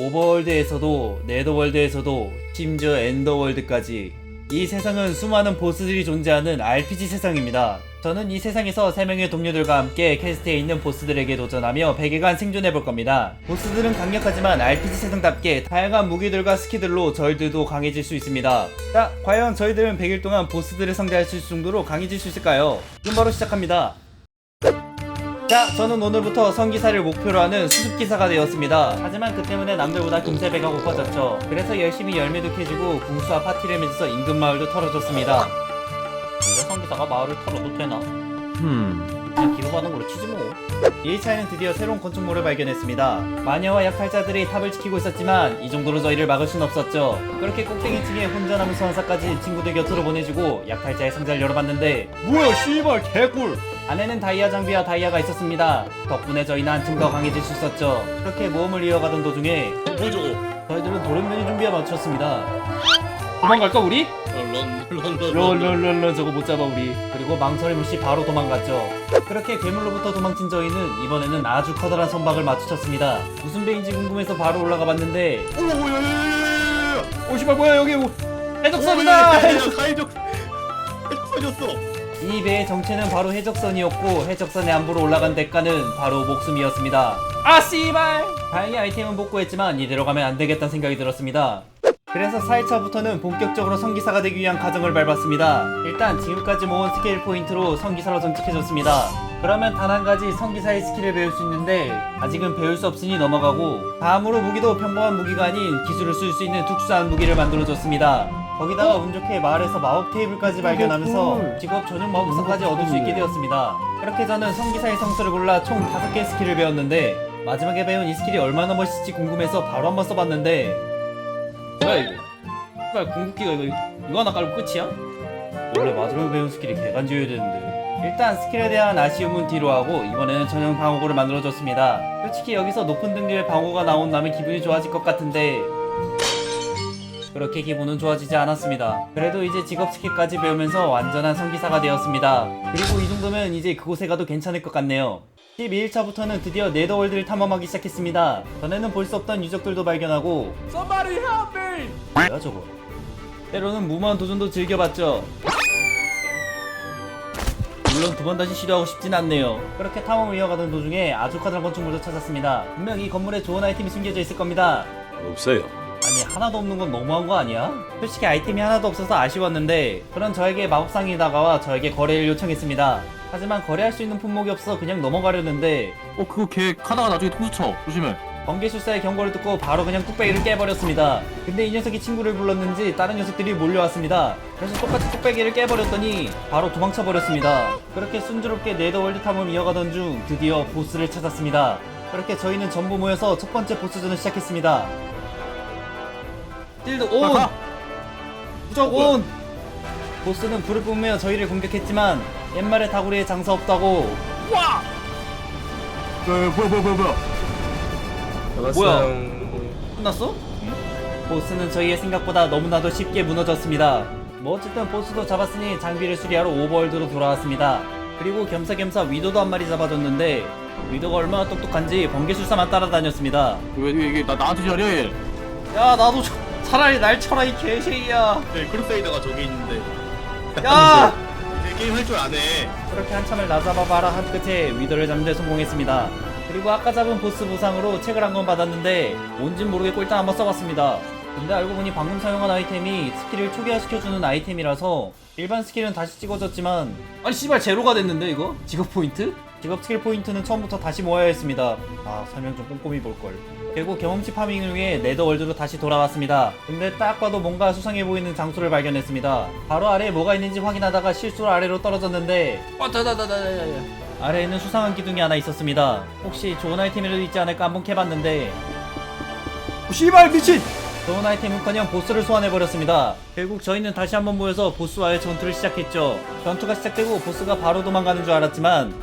오버월드에서도 네더월드에서도 심지어 엔더월드까지 이 세상은 수많은 보스들이 존재하는 RPG 세상입니다. 저는 이 세상에서 3명의 동료들과 함께 퀘스트에 있는 보스들에게 도전하며 100일간 생존해 볼 겁니다. 보스들은 강력하지만 RPG 세상답게 다양한 무기들과 스킬들로 저희들도 강해질 수 있습니다. 자, 과연 저희들은 100일 동안 보스들을 상대할 수 있을 정도로 강해질 수 있을까요? 지금 바로 시작합니다. 자, 저는 오늘부터 성기사를 목표로 하는 수습기사가 되었습니다. 하지만 그 때문에 남들보다 금세 배가 고파졌죠. 그래서 열심히 열매도 캐주고 궁수와 파티를 맺어서 인근 마을도 털어줬습니다. 근데 성기사가 마을을 털어도 되나? 흠. 그냥 기도받은 걸로 치지 뭐. 1차에는 드디어 새로운 건축물을 발견했습니다. 마녀와 약탈자들이 탑을 지키고 있었지만 이 정도로 저희를 막을 순 없었죠. 그렇게 꼭대기층에 혼자 남은 소환사까지 친구들 곁으로 보내주고 약탈자의 상자를 열어봤는데 뭐야 씨발 개꿀! 안에는 다이아 장비와 다이아가 있었습니다. 덕분에 저희는 한층 더 강해질 수 있었죠. 그렇게 모험을 이어가던 도중에 뭐 저거? 저희들은 도련변이 준비에 맞췄습니다. 도망갈까 우리? 롤롤롤롤 저거 못 잡아 우리 그리고 망설임 없이 바로 도망갔죠 그렇게 괴물로부터 도망친 저희는 이번에는 아주 커다란 선박을 마주쳤습니다 무슨 배인지 궁금해서 바로 올라가 봤는데 오야야야야야야! 오 씨발 뭐야 여기 오- 해적선이다 해적- 가이적 터졌어. 이 배의 정체는 바로 해적선이었고 해적선에 안보로 올라간 대가는 바로 목숨이었습니다 아 씨발 다행히 아이템은 복구했지만 이대로 가면 안 되겠다는 생각이 들었습니다 그래서 4일차부터는 본격적으로 성기사가 되기 위한 과정을 밟았습니다. 일단 지금까지 모은 스킬 포인트로 성기사로 전직해줬습니다. 그러면 단 한 가지 성기사의 스킬을 배울 수 있는데 아직은 배울 수 없으니 넘어가고 다음으로 무기도 평범한 무기가 아닌 기술을 쓸 수 있는 특수한 무기를 만들어줬습니다. 거기다가 운 좋게 마을에서 마법 테이블까지 발견하면서 직업 전용 마법사까지 얻을 수 있게 되었습니다. 그렇게 저는 성기사의 성수를 골라 총 5개의 스킬을 배웠는데 마지막에 배운 이 스킬이 얼마나 멋있을지 궁금해서 바로 한번 써봤는데 뭐야 이거? 씨발 궁극기가 이거 이거 하나 깔고 끝이야? 원래 마지막에 배운 스킬이 개간지여야 되는데. 일단 스킬에 대한 아쉬움은 뒤로 하고 이번에는 전용 방어구를 만들어줬습니다. 솔직히 여기서 높은 등급의 방어가 나온다면 기분이 좋아질 것 같은데. 그렇게 기분은 좋아지지 않았습니다. 그래도 이제 직업 스킬까지 배우면서 완전한 성기사가 되었습니다. 그리고 이 정도면 이제 그곳에 가도 괜찮을 것 같네요. 12일차부터는 드디어 네더월드를 탐험하기 시작했습니다. 전에는 볼 수 없던 유적들도 발견하고. Somebody help me! 뭐야 저거? 때로는 무모한 도전도 즐겨봤죠? 물론 두 번 다시 시도하고 싶진 않네요. 그렇게 탐험을 이어가던 도중에 아주 커다란 건축물도 찾았습니다. 분명 이 건물에 좋은 아이템이 숨겨져 있을 겁니다. 없어요. 아니 하나도 없는 건 너무한 거 아니야? 솔직히 아이템이 하나도 없어서 아쉬웠는데 그런 저에게 마법상이 다가와 저에게 거래를 요청했습니다. 하지만 거래할 수 있는 품목이 없어 그냥 넘어가려는데 어 그거 걔 카다가 나중에 통수 쳐. 조심해 번개술사의 경고를 듣고 바로 그냥 뚝배기를 깨버렸습니다. 근데 이 녀석이 친구를 불렀는지 다른 녀석들이 몰려왔습니다. 그래서 똑같이 뚝배기를 깨버렸더니 바로 도망쳐버렸습니다. 그렇게 순조롭게 네더월드 탐험을 이어가던 중 드디어 보스를 찾았습니다. 그렇게 저희는 전부 모여서 첫 번째 보스전을 시작했습니다. 딜드 온! 가! 무적 온! 보스는 불을 뿜으며 저희를 공격했지만 옛말에 다구리에 장사 없다고 와! 야, 뭐야 뭐야 뭐야 뭐야 뭐야? 끝났어? 보스는 저희의 생각보다 너무나도 쉽게 무너졌습니다. 뭐 어쨌든 보스도 잡았으니 장비를 수리하러 오버월드로 돌아왔습니다. 그리고 겸사겸사 위도도 한 마리 잡아줬는데 위도가 얼마나 똑똑한지 번개술사만 따라다녔습니다. 왜 이게, 나 나한테 저래 얘. 야 나도 저- 차라리 날 쳐라 이 개새끼야. 네, 크루세이더가 저기 있는데 야! 이제 게임 할 줄 아네. 그렇게 한참을 나잡아봐라 한 끝에 위도를 잡는 데 성공했습니다. 그리고 아까 잡은 보스 보상으로 책을 한 권 받았는데 뭔진 모르겠고 일단 한번 써봤습니다. 근데 알고 보니 방금 사용한 아이템이 스킬을 초기화시켜주는 아이템이라서 일반 스킬은 다시 찍어졌지만 아니 씨발 제로가 됐는데 이거? 직업 포인트? 직업 스킬 포인트는 처음부터 다시 모아야 했습니다. 아 설명 좀 꼼꼼히 볼걸. 결국 경험치 파밍을 위해 네더월드로 다시 돌아왔습니다. 근데 딱 봐도 뭔가 수상해 보이는 장소를 발견했습니다. 바로 아래에 뭐가 있는지 확인하다가 실수로 아래로 떨어졌는데 와다다다다다다 아래에는 수상한 기둥이 하나 있었습니다. 혹시 좋은 아이템이라도 있지 않을까 한번 캐봤는데 오, 씨발 미친! 좋은 아이템은커녕 보스를 소환해버렸습니다. 결국 저희는 다시 한번 모여서 보스와의 전투를 시작했죠. 전투가 시작되고 보스가 바로 도망가는 줄 알았지만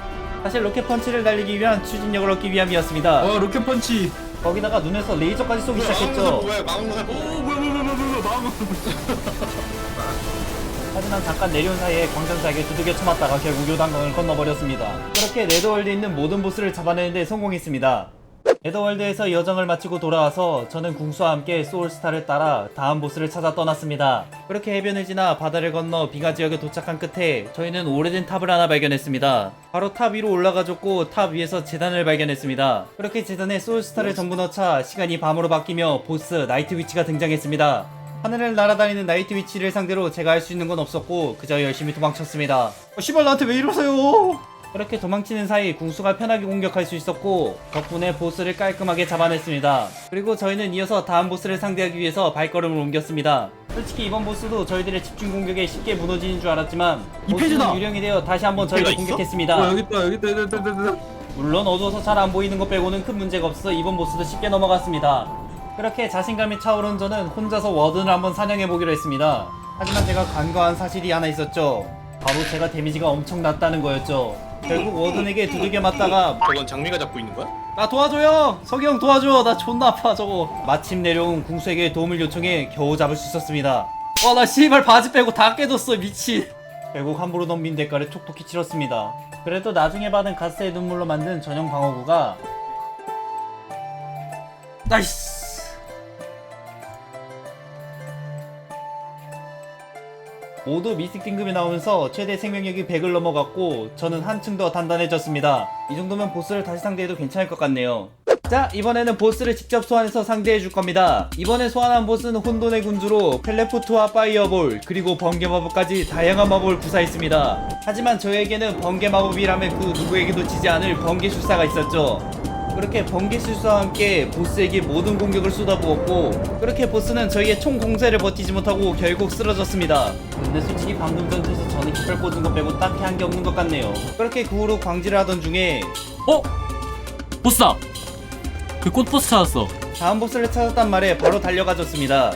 사실 로켓 펀치를 날리기 위한 추진력을 얻기 위함이었습니다. 어 로켓 펀치 거기다가 눈에서 레이저까지 쏘기 시작했죠. 뭐야? 마음고사 오 뭐? 뭐야 뭐야 뭐야 뭐야 뭐야 마음을 하지만 잠깐 내려온 사이에 광전사에게 두들겨 쳐맞다가 결국 요단강을 건너버렸습니다. 그렇게 네더월드에 있는 모든 보스를 잡아내는데 성공했습니다. 헤더월드에서 여정을 마치고 돌아와서 저는 궁수와 함께 소울스타를 따라 다음 보스를 찾아 떠났습니다. 그렇게 해변을 지나 바다를 건너 빙하 지역에 도착한 끝에 저희는 오래된 탑을 하나 발견했습니다. 바로 탑 위로 올라가줬고 탑 위에서 재단을 발견했습니다. 그렇게 재단에 소울스타를 전부 넣자 시간이 밤으로 바뀌며 보스 나이트 위치가 등장했습니다. 하늘을 날아다니는 나이트 위치를 상대로 제가 할 수 있는 건 없었고 그저 열심히 도망쳤습니다. 어, 씨발 나한테 왜 이러세요? 그렇게 도망치는 사이 궁수가 편하게 공격할 수 있었고 덕분에 보스를 깔끔하게 잡아냈습니다. 그리고 저희는 이어서 다음 보스를 상대하기 위해서 발걸음을 옮겼습니다. 솔직히 이번 보스도 저희들의 집중 공격에 쉽게 무너지는 줄 알았지만 이 보스는 페이지다! 유령이 되어 다시 한번 저희를 있어? 공격했습니다. 어 여기 있다 여기 있다 여기 있다 여기 있다 물론 어두워서 잘 안 보이는 것 빼고는 큰 문제가 없어 이번 보스도 쉽게 넘어갔습니다. 그렇게 자신감이 차오른 저는 혼자서 워든을 한번 사냥해 보기로 했습니다. 하지만 제가 간과한 사실이 하나 있었죠. 바로 제가 데미지가 엄청 낮다는 거였죠. 결국 워든에게 두들겨 맞다가 저건 장미가 잡고 있는 거야? 나 도와줘요! 석영 도와줘! 나 존나 아파 저거 마침 내려온 궁수에게 도움을 요청해 겨우 잡을 수 있었습니다 와 나 씨발 바지 빼고 다 깨졌어 미친 결국 함부로 넘긴 대가를 톡톡히 치렀습니다 그래도 나중에 받은 가스의 눈물로 만든 전용 방어구가 나이스 모두 미스틱 등급이 나오면서 최대 생명력이 100을 넘어갔고 저는 한층 더 단단해졌습니다. 이 정도면 보스를 다시 상대해도 괜찮을 것 같네요. 자 이번에는 보스를 직접 소환해서 상대해 줄 겁니다. 이번에 소환한 보스는 혼돈의 군주로 텔레포트와 파이어볼 그리고 번개 마법까지 다양한 마법을 구사했습니다. 하지만 저에게는 번개 마법이라면 그 누구에게도 지지 않을 번개 술사가 있었죠. 그렇게 번개술사와 함께 보스에게 모든 공격을 쏟아부었고 그렇게 보스는 저희의 총 공세를 버티지 못하고 결국 쓰러졌습니다. 근데 솔직히 방금 전투에서 저는 깃발 꽂은 것 빼고 딱히 한 게 없는 것 같네요. 그렇게 그 후로 광질을 하던 중에 어? 보스다! 그 꽃보스 찾았어. 다음 보스를 찾았단 말에 바로 달려가졌습니다.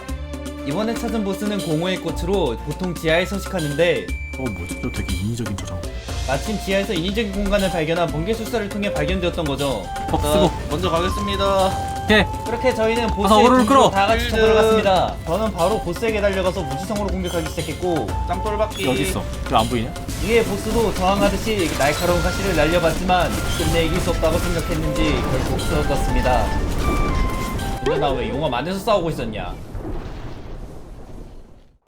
이번에 찾은 보스는 공허의 꽃으로 보통 지하에 서식하는데 어 뭐지 저 되게 인위적인 저장 마침 지하에서 인위적인 공간을 발견한 번개 술사를 통해 발견되었던 거죠 어, 자, 쓰고. 먼저 가겠습니다 오케이 그렇게 저희는 가서 보스의 얼음을 궁으로 끌어. 다 같이 접근을 갔습니다. 저는 바로 보스에게 달려가서 무지성으로 공격하기 시작했고 짱돌박기 어디 있어 왜안 보이냐? 위에 보스도 저항하듯이 날카로운 가시를 날려봤지만 끝내 이길 수 없다고 생각했는지 결국 쓰러졌습니다. 근데 나 왜 용암 안에서 싸우고 있었냐?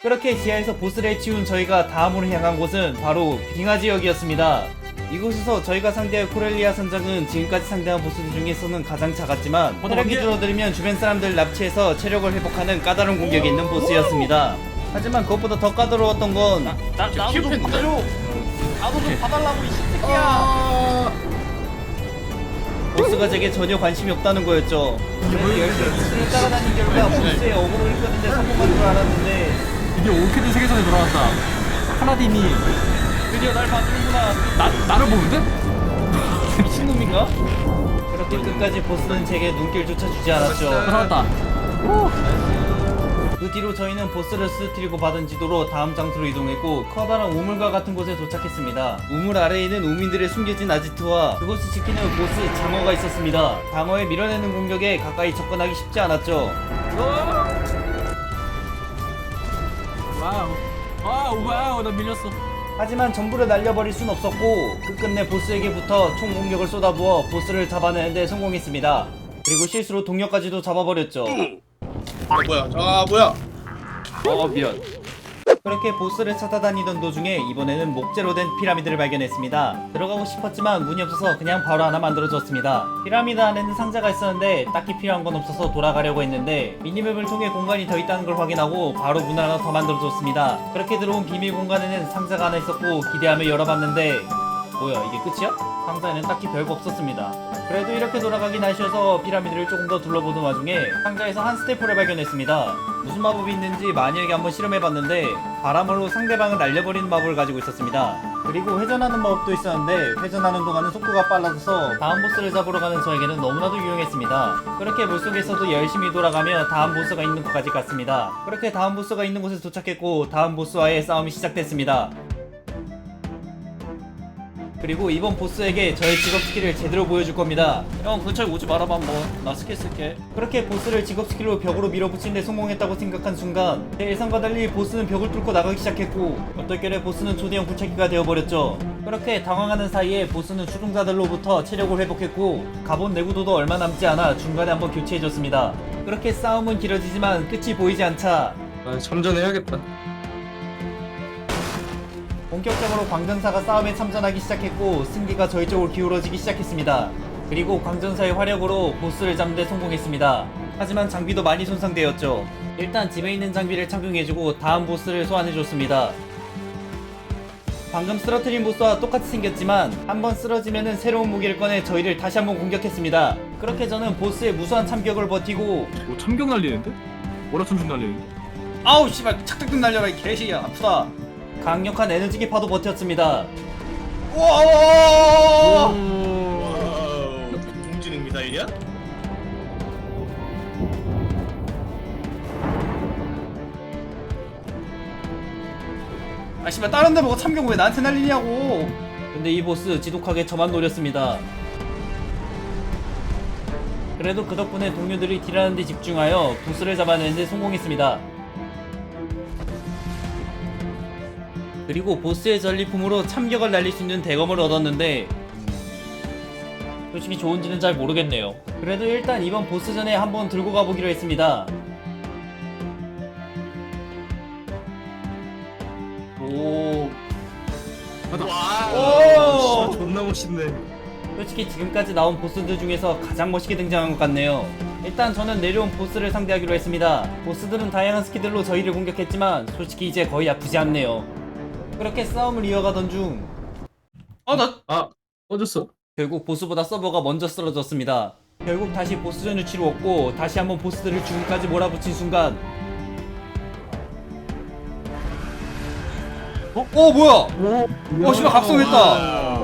그렇게 지하에서 보스를 해치운 저희가 다음으로 향한 곳은 바로 빙하 지역이었습니다. 이곳에서 저희가 상대할 코렐리아 선장은 지금까지 상대한 보스들 중에서는 가장 작았지만 어, 이게- 줄어들면 주변 사람들 납치해서 체력을 회복하는 까다로운 공격이 있는 보스였습니다. 하지만 그것보다 더 까다로웠던 건 나, 나, 나도 좀? 봐줘! 나도 좀 봐달라고 이 새끼야! 보스가 제게 전혀 관심이 없다는 거였죠. 그래서 열심히 따라다닌 결과 보스의 어그로를 끄는데 성공한 줄 알았는데 드디어 올케드 세계선에 돌아왔다 카나딘이 드디어 날 봐주는구나. 나, 나를 보는데? 미친놈인가? 그렇게 끝까지 보스는 제게 눈길조차 주지 않았죠. 돌아왔다 그 뒤로 저희는 보스를 쓰러뜨리고 받은 지도로 다음 장소로 이동했고 커다란 우물과 같은 곳에 도착했습니다. 우물 아래에는 우민들의 숨겨진 아지트와 그곳을 지키는 보스 장어가 있었습니다. 장어의 밀어내는 공격에 가까이 접근하기 쉽지 않았죠. 와우 와우 와우 나 밀렸어 하지만 전부를 날려버릴 순 없었고 끝끝내 보스에게 붙어 총 공격을 쏟아부어 보스를 잡아내는데 성공했습니다. 그리고 실수로 동료까지도 잡아버렸죠. 아 뭐야 아 뭐야 어 미안. 그렇게 보스를 찾아다니던 도중에 이번에는 목재로 된 피라미드를 발견했습니다. 들어가고 싶었지만 문이 없어서 그냥 바로 하나 만들어줬습니다. 피라미드 안에는 상자가 있었는데 딱히 필요한 건 없어서 돌아가려고 했는데 미니맵을 통해 공간이 더 있다는 걸 확인하고 바로 문을 하나 더 만들어줬습니다. 그렇게 들어온 비밀 공간에는 상자가 하나 있었고 기대하며 열어봤는데 뭐야 이게 끝이야? 상자에는 딱히 별거 없었습니다. 그래도 이렇게 돌아가긴 하셔서 피라미드를 조금 더 둘러보던 와중에 상자에서 한 스태프를 발견했습니다. 무슨 마법이 있는지 마녀에게 한번 실험해봤는데 바람으로 상대방을 날려버리는 마법을 가지고 있었습니다. 그리고 회전하는 마법도 있었는데 회전하는 동안은 속도가 빨라져서 다음 보스를 잡으러 가는 저에게는 너무나도 유용했습니다. 그렇게 물속에서도 열심히 돌아가며 다음 보스가 있는 곳까지 갔습니다. 그렇게 다음 보스가 있는 곳에 도착했고 다음 보스와의 싸움이 시작됐습니다. 그리고 이번 보스에게 저의 직업 스킬을 제대로 보여줄 겁니다. 형 근처에 오지 말아봐 뭐. 나 스킬 쓸게. 그렇게 보스를 직업 스킬로 벽으로 밀어붙이는데 성공했다고 생각한 순간 제 예상과 달리 보스는 벽을 뚫고 나가기 시작했고 어떨결에 보스는 초대형 굴착기가 되어버렸죠. 그렇게 당황하는 사이에 보스는 추종자들로부터 체력을 회복했고 가본 내구도도 얼마 남지 않아 중간에 한번 교체해줬습니다. 그렇게 싸움은 길어지지만 끝이 보이지 않자 아, 참전해야겠다. 본격적으로 광전사가 싸움에 참전하기 시작했고 승기가 저희 쪽으로 기울어지기 시작했습니다. 그리고 광전사의 화력으로 보스를 잡는 데 성공했습니다. 하지만 장비도 많이 손상되었죠. 일단 집에 있는 장비를 착용해주고 다음 보스를 소환해줬습니다. 방금 쓰러뜨린 보스와 똑같이 생겼지만 한번 쓰러지면은 새로운 무기를 꺼내 저희를 다시 한번 공격했습니다. 그렇게 저는 보스의 무수한 참격을 버티고 뭐 참격 날리는데? 월화천중 날리는데? 아우 씨발 착착 날려라 이 개시야 아프다. 강력한 에너지 기 파도 버텼습니다. 우와! 동지능 미사일이야? 아 씨발 다른 데 보고 참경 왜 나한테 날리냐고 근데 이 보스 지독하게 저만 노렸습니다 그래도 그 덕분에 동료들이 딜하는 데 집중하여 보스를 잡아내는 데 성공했습니다 그리고 보스의 전리품으로 참격을 날릴 수 있는 대검을 얻었는데 솔직히 좋은지는 잘 모르겠네요 그래도 일단 이번 보스전에 한번 들고 가보기로 했습니다 오 와 오! 진짜 존나 멋있네. 솔직히 지금까지 나온 보스들 중에서 가장 멋있게 등장한 것 같네요. 일단 저는 내려온 보스를 상대하기로 했습니다. 보스들은 다양한 스킬들로 저희를 공격했지만 솔직히 이제 거의 아프지 않네요. 그렇게 싸움을 이어가던 중 아, 나 아, 꺼졌어. 결국 보스보다 서버가 먼저 쓰러졌습니다. 결국 다시 보스전을 치루었고 다시 한번 보스들을 죽음까지 몰아붙인 순간 어? 어 뭐야? 어 씨발 각성했다.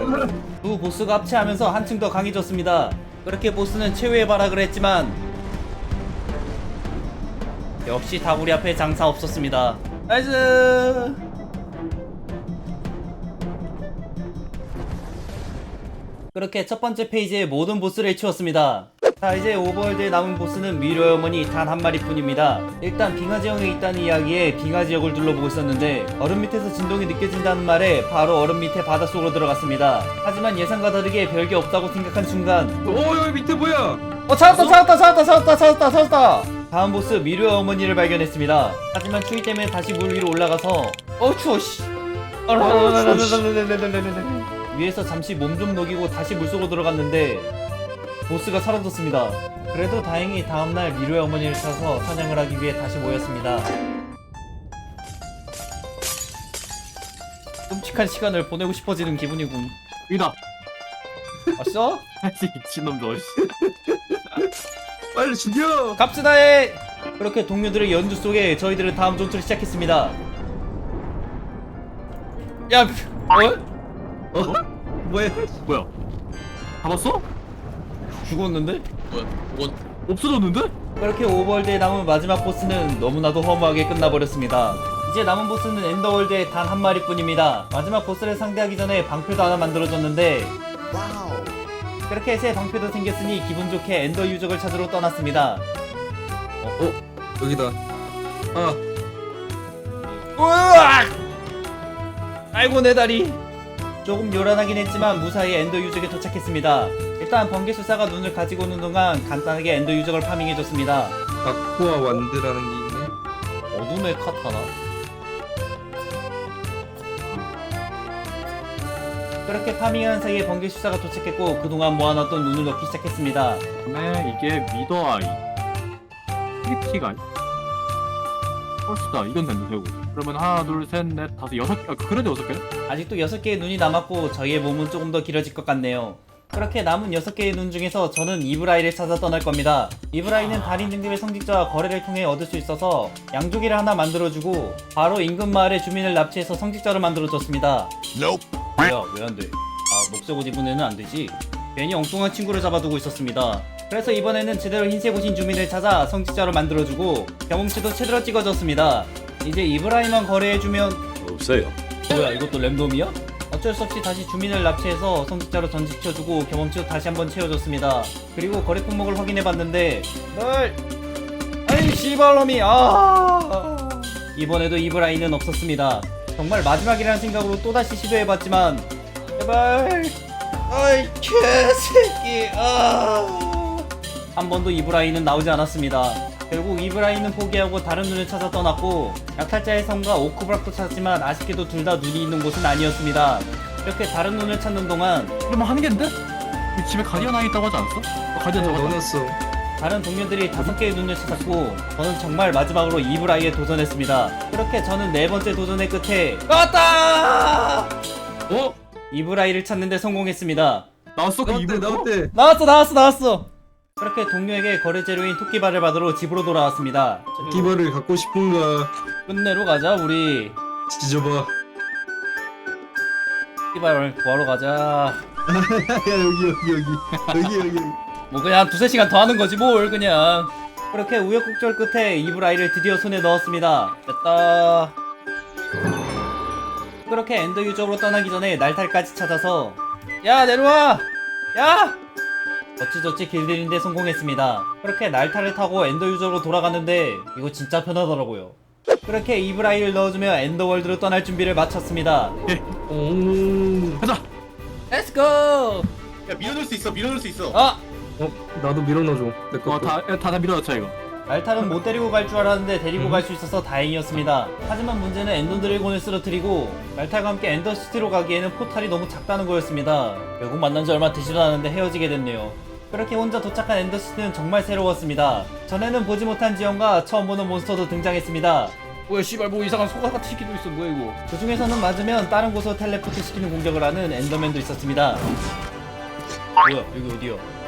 두 보스가 합체하면서 한층 더 강해졌습니다. 그렇게 보스는 최후의 발악을 했지만 역시 다구리 앞에 장사 없었습니다. 나이스. 그렇게 첫 번째 페이지에 모든 보스를 치웠습니다. 자 이제 오버월드에 남은 보스는 미로의 어머니 단 한 마리뿐입니다. 일단 빙하지역에 있다는 이야기에 빙하지역을 둘러보고 있었는데 얼음 밑에서 진동이 느껴진다는 말에 바로 얼음 밑에 바닷속으로 들어갔습니다. 하지만 예상과 다르게 별게 없다고 생각한 순간 오, 여기 밑에 뭐야? 어 찾았다 찾았다 찾았다 찾았다 찾았다 찾았다 다음 보스 미로의 어머니를 발견했습니다. 하지만 추위 때문에 다시 물 위로 올라가서 어 추워 씨 위에서 잠시 몸 좀 녹이고 다시 물속으로 들어갔는데 보스가 사라졌습니다. 그래도 다행히 다음날 미로의 어머니를 찾아서 사냥을 하기 위해 다시 모였습니다. 끔찍한 시간을 보내고 싶어지는 기분이군. 여기다! 왔어? 이 미친놈들 빨리 죽여. 갑시다 해! 그렇게 동료들의 연주 속에 저희들은 다음 전투를 시작했습니다. 야, 어? 어? 뭐야? 뭐야? 잡았어? 죽었는데? 뭐야 이건 없어졌는데? 그렇게 오버월드에 남은 마지막 보스는 너무나도 허무하게 끝나버렸습니다. 이제 남은 보스는 엔더월드에 단한 마리뿐입니다. 마지막 보스를 상대하기 전에 방패도 하나 만들어줬는데 그렇게 새 방패도 생겼으니 기분 좋게 엔더 유적을 찾으러 떠났습니다. 어, 여기다. 아, 으악! 아이고 내 다리 조금 요란하긴 했지만 무사히 엔더 유적에 도착했습니다. 일단 번개술사가 눈을 가지고 오는 동안 간단하게 엔더 유적을 파밍해줬습니다. 바쿠와 완드라는 게 있네. 어둠의 카타나? 그렇게 파밍하는 사이에 번개술사가 도착했고 그동안 모아놨던 눈을 넣기 시작했습니다. 그다음에 이게 미더 아이. 트리티가 아이 펄스다 이건 된다 되고 그러면 하나 둘셋넷 다섯 여섯 개 아, 그래도 여섯 개? 아직도 6개의 눈이 남았고 저희의 몸은 조금 더 길어질 것 같네요. 그렇게 남은 6개의 눈 중에서 저는 이브라이를 찾아 떠날 겁니다. 이브라이는 달인 등급의 성직자와 거래를 통해 얻을 수 있어서 양조기를 하나 만들어주고 바로 인근 마을의 주민을 납치해서 성직자를 만들어줬습니다. 뭐야 왜 안 돼? 아 입은 애는 안 되지. 괜히 엉뚱한 친구를 잡아두고 있었습니다. 그래서 이번에는 제대로 흰색 옷인 주민을 찾아 성직자로 만들어주고 경험치도 제대로 찍어줬습니다. 이제 이브라이만 거래해주면 없어요. 뭐야 이것도 랜덤이야? 어쩔 수 없이 다시 주민을 납치해서 성직자로 전직시켜주고 경험치도 다시 한번 채워줬습니다. 그리고 거래 품목을 확인해봤는데 널 아이 씨발놈이 아 이번에도 이브라인은 없었습니다. 정말 마지막이라는 생각으로 또다시 시도해봤지만 제발 아이 개새끼 아 한 번도 이브라인은 나오지 않았습니다. 결국 이브라인은 포기하고 다른 눈을 찾아 떠났고 약탈자의 성과 오크브락도 찾았지만 아쉽게도 둘 다 눈이 있는 곳은 아니었습니다. 이렇게 다른 눈을 찾는 동안 그러면 한 개인데? 이 집에 가디언 아이 있다고 하지 않았어? 어, 가디언 어, 잡았다. 넣어놨어. 다른 동료들이 다섯 개의 눈을 찾았고 저는 정말 마지막으로 이브라이에 도전했습니다. 그렇게 저는 네 번째 도전의 끝에 왔다! 어? 이브라이를 찾는데 성공했습니다. 나왔어? 그 나왔대, 이불 나왔대. 나왔어 나왔어 나왔어! 그렇게 동료에게 거래 재료인 토끼발을 받으러 집으로 돌아왔습니다. 기발을 갖고 싶은가? 끝내러 가자 우리. 지져봐. 토끼발을 구하러 가자. 야 여기 여기 여기 여기 여기 여기. 뭐 그냥 두세 시간 더 하는 거지 뭘 그냥. 그렇게 우여곡절 끝에 이브라이를 드디어 손에 넣었습니다. 됐다. 그렇게 엔더 유적으로 떠나기 전에 날탈까지 찾아서 야 내려와! 야! 어찌저찌 길들인데 성공했습니다. 그렇게 날탈을 타고 엔더 유적으로 돌아갔는데 이거 진짜 편하더라고요. 그렇게 이브라이를 넣어주며 엔더월드로 떠날 준비를 마쳤습니다. 오. 가자. 렛츠고! 야 밀어넣을 수 있어 밀어넣을 수 있어 아! 어 나도 밀어넣어줘. 내 거. 어, 다, 야, 다, 다 밀어넣자, 이거. 알탈은 못 데리고 갈 줄 알았는데 데리고 갈 수 있어서 다행이었습니다. 하지만 문제는 엔더 드래곤을 쓰러뜨리고 알탈과 함께 엔더 시티로 가기에는 포탈이 너무 작다는 거였습니다. 결국 만난 지 얼마 되지도 않았는데 헤어지게 됐네요. 그렇게 혼자 도착한 엔더 시티는 정말 새로웠습니다. 전에는 보지 못한 지형과 처음 보는 몬스터도 등장했습니다. 뭐야 씨발 뭐 이상한 소가 같은 새끼도 있어 뭐야 이거 그 중에서는 맞으면 다른 곳으로 텔레포트 시키는 공격을 하는 엔더맨도 있었습니다 뭐야 여기 어디야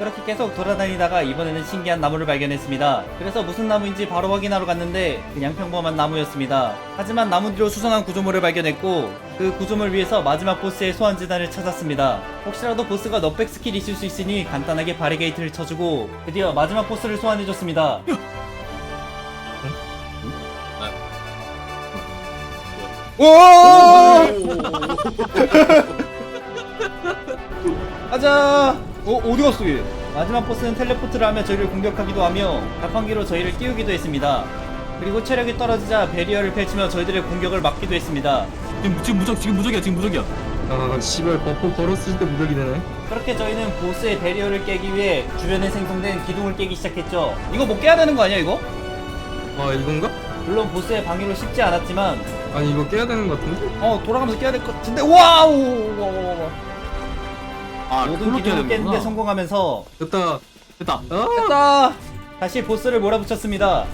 그렇게 계속 돌아다니다가 이번에는 신기한 나무를 발견했습니다. 그래서 무슨 나무인지 바로 확인하러 갔는데 그냥 평범한 나무였습니다. 하지만 나무 뒤로 수상한 구조물을 발견했고 그 구조물 위에서 마지막 보스의 소환 재단을 찾았습니다. 혹시라도 보스가 넉백 스킬이 있을 수 있으니 간단하게 바리게이트를 쳐주고 드디어 마지막 보스를 소환해줬습니다. 오! 가자! 어, 어디 갔어, 얘? 마지막 보스는 텔레포트를 하며 저희를 공격하기도 하며 자판기로 저희를 띄우기도 했습니다. 그리고 체력이 떨어지자 베리어를 펼치며 저희들의 공격을 막기도 했습니다. 지금, 지금 무적, 지금 무적이야, 지금 무적이야. 아 씨발 버프 걸었을 때 무적이 되네. 그렇게 저희는 보스의 베리어를 깨기 위해 주변에 생성된 기둥을 깨기 시작했죠. 이거 못 깨야 되는 거 아니야, 이거? 아 이건가? 물론 보스의 방위로 쉽지 않았지만, 아니 이거 깨야 되는 것 같은데? 어, 돌아가면서 깨야 될 것 같은데, 와우! 와, 와, 와, 와. 아, 모든 기둥을 깨는데 되는구나. 성공하면서, 됐다. 됐다. 아 됐다! 다시 보스를 몰아붙였습니다.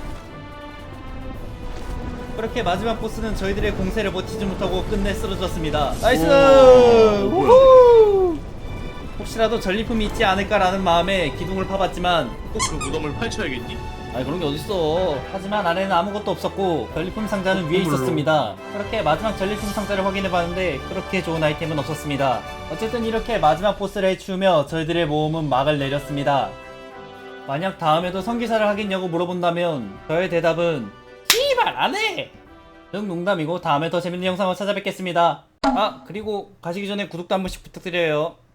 그렇게 마지막 보스는 저희들의 공세를 버티지 못하고 끝내 쓰러졌습니다. 나이스! 오. 우후! 혹시라도 전리품이 있지 않을까라는 마음에 기둥을 파봤지만 꼭 그 무덤을 파헤쳐야겠니? 아 그런 게 어딨어. 하지만 안에는 아무것도 없었고 전리품 상자는 위에. 있었습니다. 그렇게 마지막 전리품 상자를 확인해봤는데 그렇게 좋은 아이템은 없었습니다. 어쨌든 이렇게 마지막 보스를 해치우며 저희들의 모험은 막을 내렸습니다. 만약 다음에도 성기사를 하겠냐고 물어본다면 저의 대답은 씨발 안해! 응 농담이고 다음에 더 재밌는 영상으로 찾아뵙겠습니다. 아 그리고 가시기 전에 구독도 한 번씩 부탁드려요